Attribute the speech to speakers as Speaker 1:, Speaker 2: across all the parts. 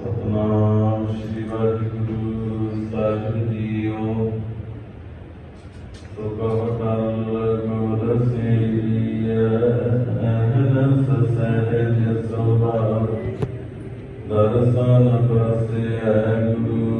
Speaker 1: ਸਤਨਾਮ ਸ੍ਰੀ ਵਾਹਿਗੁਰੂ ਸਾਹਿਬ ਜੀਓ। ਸੁਖਵਟਲ ਗੁਰ ਸੇਵੀਐ ਅਹਨਸ ਸਹਿਜ ਸੁਭਾਵ ਦਰਸ਼ਨ ਪ੍ਰਸਿਐ ਗੁਰੂ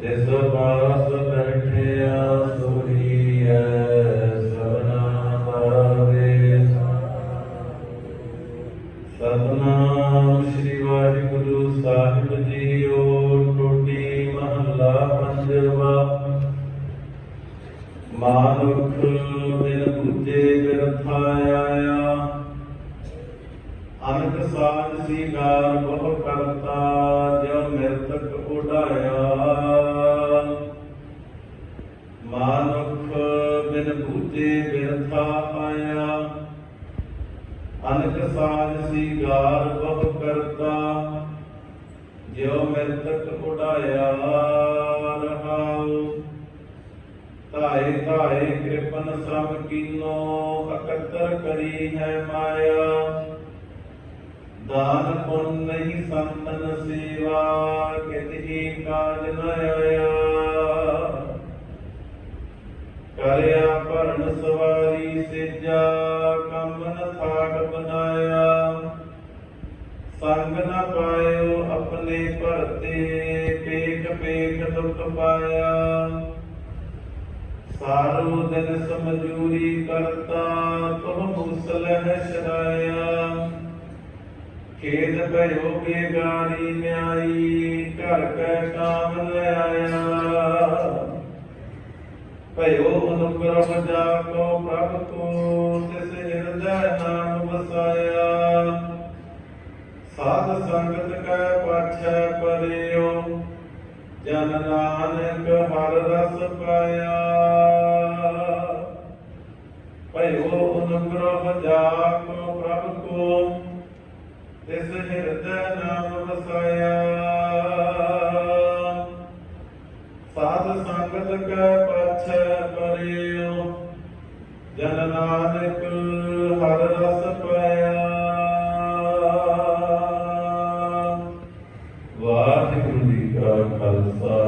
Speaker 1: ਜਿਸ ਪਾਸ ਬੈਠਿਆ ਸੁਣੀਐ ਸਭਨਾ ਦਾ ਸਤਨਾਮ ਸ੍ਰੀ ਵਾਹਿਗੁਰੂ ਸਾਹਿਬ ਜੀਓ, ਟੋਟੀ ਮਹੱਲਾ ਪੰਜਵਾ। ਮਾਨੁਖ ਬਿਨ ਬੁੱਝੇ ਬਿਰਥਾ ਆਇਆ ਅਨਕ ਸਾਜ ਸੀਗਾਰ ਬਹੁ ਕਰਤਾ ਜੋ ਮਿਰਤਕ ਉਡਾਇਆ। ਮਾਨੁਖ ਬਿਨ ਬੁੱਝੇ ਬਿਰਥਾ ਆਇਆ ਅਨਕ ਸਾਜ ਸੀਗਾਰ ਬਹੁ ਕਰਤਾ, ਜਿਉ ਮਿਰਤਕ ਉਡਾਇਆ ਰਹਾਉ। ਧਾਏ ਧਾਏ ਕਿਰਪਨ ਸ੍ਰਮ ਕੀਨੋ ਅਕਤਰ ਕਰੀ ਹੈ ਮਾਇਆ। ਦਾਨ ਪੁੰਨ ਨਹੀਂ ਸੰਤਨ ਸੇਵਾ ਕਿਤਹੀ ਕਾਜ ਨ ਆਇਆ। ਕਰਿਆ ਭਰਨ ਸਵਾਰੀ ਸਿਜਾ, ਕੰਮ ਨ ਥਾਕ ਬਨਾਇਆ। ਸੰਗ ਨ ਪਾਇਓ ਆਪਣੇ ਭਰਤੇ ਪੇਖ ਪੇਖ ਦੁਖ ਪਾਇਆ। ਸਾਰੋ ਦਿਨ ਸਮਝੂਰੀ ਕਰਤਾ, ਤੁਮ ਮੁਸਲ ਹੈ ਸ਼ਰਾਇਆ। ਖੇਦ ਭਇਓ ਬੇਗਾਰੀ ਨਿਆਈ, ਘਰ ਕੈ ਕਾਮ ਨ ਆਇਆ। ਭਇਓ ਅਨੁਗ੍ਰਹ ਜਾ ਕੋ ਪ੍ਰਭ ਕੋ, ਤਿਸ ਹਿਰਦੈ ਨਾਮ ਵਸਾਇਆ। ਸਾਧ ਸੰਗਤ ਕੈ ਪਾਛੈ ਪਰਿਓ, ਜਨ ਨਾਨਕ ਹਰ ਰਸ ਪਾਇਆ। ਤਿਸ ਹਿਰਦੈ ਨਾਮ ਵਸਾਇਆ। ਸਾਧ ਸੰਗਤ ਕੈ ਪਾਛੈ ਪਰਿਓ, ਜਨ ਨਾਨਕ ਹਰ ਰਸ ਪਾਇਆ। ਵਾਹਿਗੁਰੂ ਜੀ ਕਾ ਖਾਲਸਾ,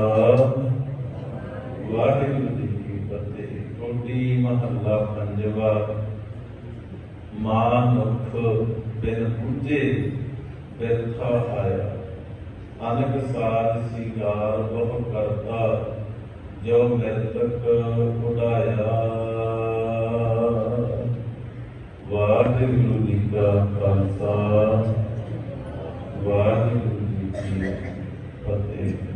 Speaker 1: ਵਾਹਿਗੁਰੂ ਜੀ ਕੀ ਫਤਿਹ। ਕੋਟੀ ਮਹੱਲਾ ਪੰਜਵਾ, ਮਾਨੁਖ ਬਿਨ ਪੁੱਜੇ ਬਿਰਥਾ ਆਇਆ। ਅਨਕ ਸਾਜ ਸੀਗਾਰ ਬਹੁ ਕਰਤਾ ਜੋ ਮਿਰਤਕ ਉਡਾਇਆ। ਵਾਹਿਗੁਰੂ ਜੀ ਕਾ ਖਾਲਸਾ, ਵਾਹਿਗੁਰੂ ਜੀ ਕੀ ਫਤਿਹ।